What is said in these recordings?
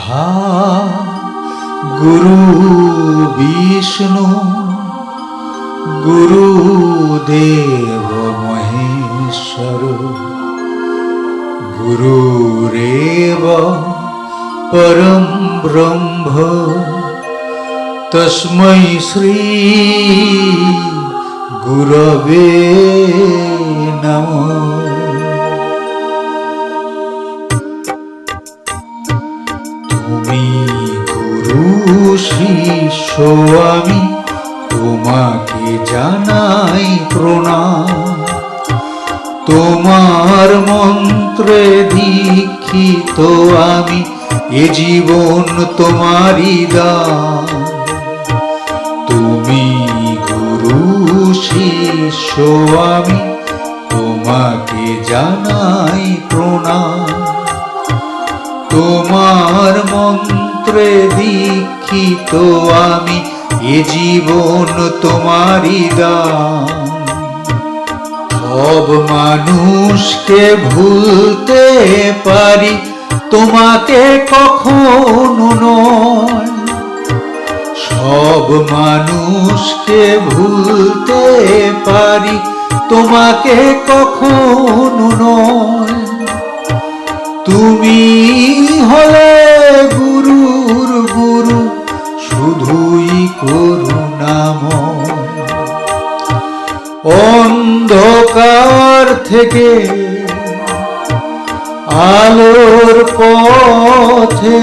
ব্রহ্মা গুরু বিষ্ণু গুরুদেব মহেশ্বর গুরুরেব পরম ব্রহ্ম তস্मै শ্রী গুরবে নমঃ। তুমি গুরু শিষ্য আমি তোমাকে জানাই প্রণাম। তোমার মন্ত্রে দীক্ষিত আমি এ জীবন তোমারই দান। তুমি গুরু শিষ্য আমি তোমাকে জানাই প্রণাম। তোমার মন্ত্রে দীক্ষিত আমি, এ জীবন তোমারই দান। সব মানুষকে ভুলতে পারি, তোমাকে কখনো নয়। সব মানুষকে ভুলতে পারি, তোমাকে কখনো নয়। তুমি হলে গুরুর গুরু, শুধুই করুণাময়। অন্ধকার থেকে আলোর পথে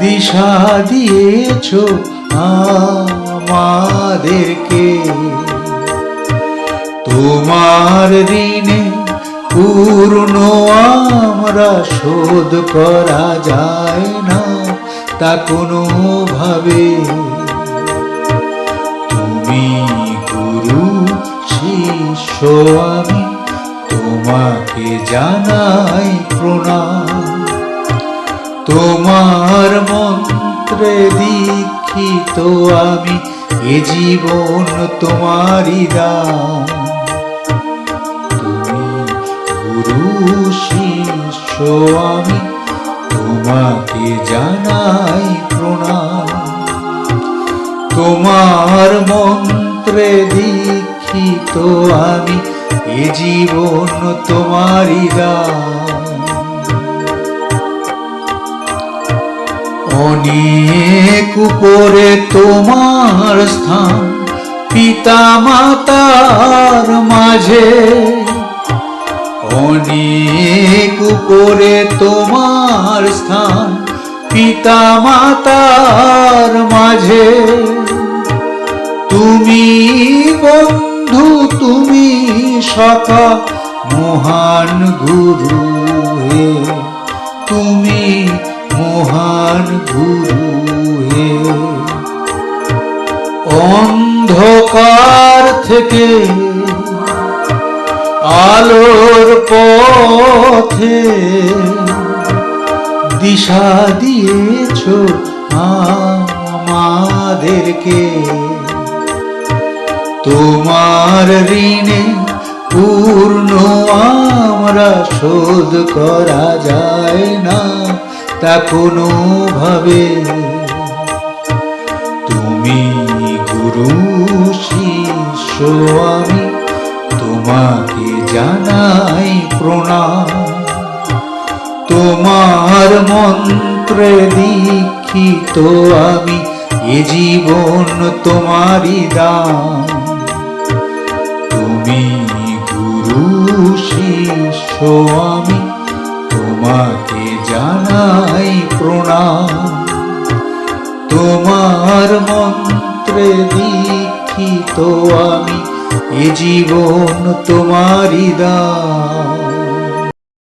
দিশা দিয়েছ আমাদেরকে। তোমার ঋণে পূর্ণ আমরা শোধ করা যায় না, তা কোনো ভাবে তুমি গুরু, শিষ্য, আমি তোমাকে জানাই প্রণাম। তোমার মন্ত্রে দীক্ষিত আমি, এ জীবন তোমারই দান শিষ্য আমি, তোমাকে জানাই প্রণাম। তোমার মন্ত্রে দীক্ষিত আমি, এ জীবন তোমারই দান। অনেক উপরে তোমার স্থান পিতা মাতার মাঝে অনেক উপরে তোমার স্থান পিতা মাতার মাঝে। তুমি বন্ধু, তুমি সখা, মহান গুরু হে। তুমি মহান গুরু হে। অন্ধকার থেকে আলোর পথে দিশা দিয়েছ আমাদেরকে। তোমার ঋণে পূর্ণ আমরা শোধ করা যায় না তা কোনো ভাবে তুমি গুরু, শিষ্য, আমি মন্ত্রে দীক্ষিত আমি এ জীবন তোমারই দান। তুমি গুরু, শিষ্য, আমি তোমাকে জানাই প্রণাম। তোমার মন্ত্রে দীক্ষিত আমি এ জীবন তোমারই দান।